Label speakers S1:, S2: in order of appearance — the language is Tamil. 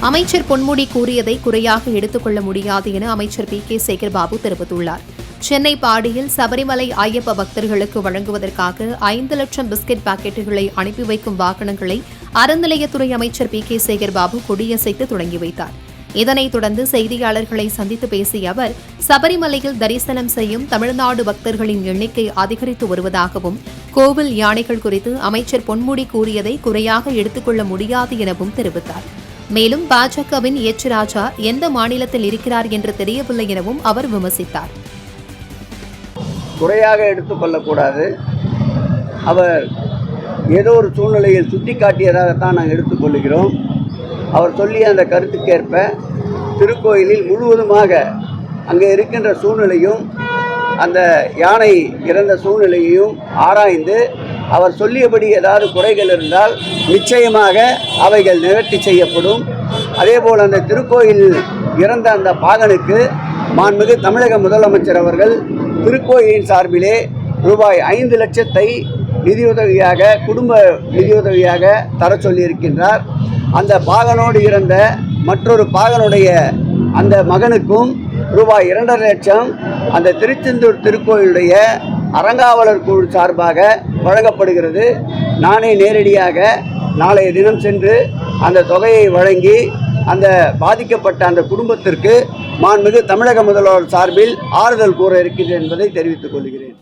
S1: அமைச்சர் பொன்முடி கூறியதை குறையாக எடுத்துக்கொள்ள முடியாது என அமைச்சர் பி கே சேகர்பாபு தெரிவித்துள்ளார். சென்னை பாடியில் சபரிமலை ஐயப்ப பக்தர்களுக்கு வழங்குவதற்காக ஐந்து லட்சம் பிஸ்கெட் பாக்கெட்டுகளை அனுப்பி வைக்கும் வாகனங்களை அறநிலையத்துறை அமைச்சர் பி கே சேகர்பாபு கொடியசைத்து தொடங்கி வைத்தார். இதனைத் தொடர்ந்து செய்தியாளர்களை சந்தித்து பேசிய அவர் சபரிமலையில் தரிசனம் செய்யும் தமிழ்நாடு பக்தர்களின் எண்ணிக்கை அதிகரித்து வருவதாகவும் கோவில் யானைகள் குறித்து அமைச்சர் பொன்முடி கூறியதை குறையாக எடுத்துக்கொள்ள முடியாது எனவும் தெரிவித்தார். மேலும் பாஜகவின் எச் ராஜா எந்த மாநிலத்தில் இருக்கிறார் என்று தெரியவில்லை எனவும் அவர் விமர்சித்தார்.
S2: குறையாக எடுத்துக்கொள்ளக்கூடாது அவர் ஏதோ ஒரு சூழ்நிலையில் சுட்டி காட்டியதாகத்தான் நாங்கள் எடுத்துக்கொள்கிறோம் அவர் சொல்லிய அந்த கருத்துக்கேற்ப திருக்கோயிலில் முழுவதுமாக அங்கே இருக்கின்ற சூழ்நிலையும் அந்த யானை இறந்த சூழ்நிலையையும் ஆராய்ந்து அவர் சொல்லியபடி ஏதாவது குறைகள் இருந்தால் நிச்சயமாக அவைகள் நிவர்த்தி செய்யப்படும். அதேபோல் அந்த திருக்கோயில் இறந்த அந்த பாகனுக்கு மாண்புமிகு தமிழக முதலமைச்சர் அவர்கள் திருக்கோயிலின் சார்பிலே ரூபாய் ஐந்து லட்சத்தை நிதியுதவியாக குடும்ப நிதியுதவியாக தர சொல்லியிருக்கின்றார். அந்த பாகனோடு இறந்த மற்றொரு பாகனுடைய அந்த மகனுக்கும் ரூபாய் இரண்டரை லட்சம் அந்த திருச்செந்தூர் திருக்கோயிலுடைய அறங்காவலர் குழு சார்பாக வழங்கப்படுகிறது. நானே நேரடியாக நாளைய தினம் சென்று அந்த தொகையை வழங்கி அந்த பாதிக்கப்பட்ட அந்த குடும்பத்திற்கு மாண்புமிகு தமிழக முதல்வர் சார்பில் ஆறுதல் கூற இருக்கிறேன் என்பதை தெரிவித்துக் கொள்கிறேன்.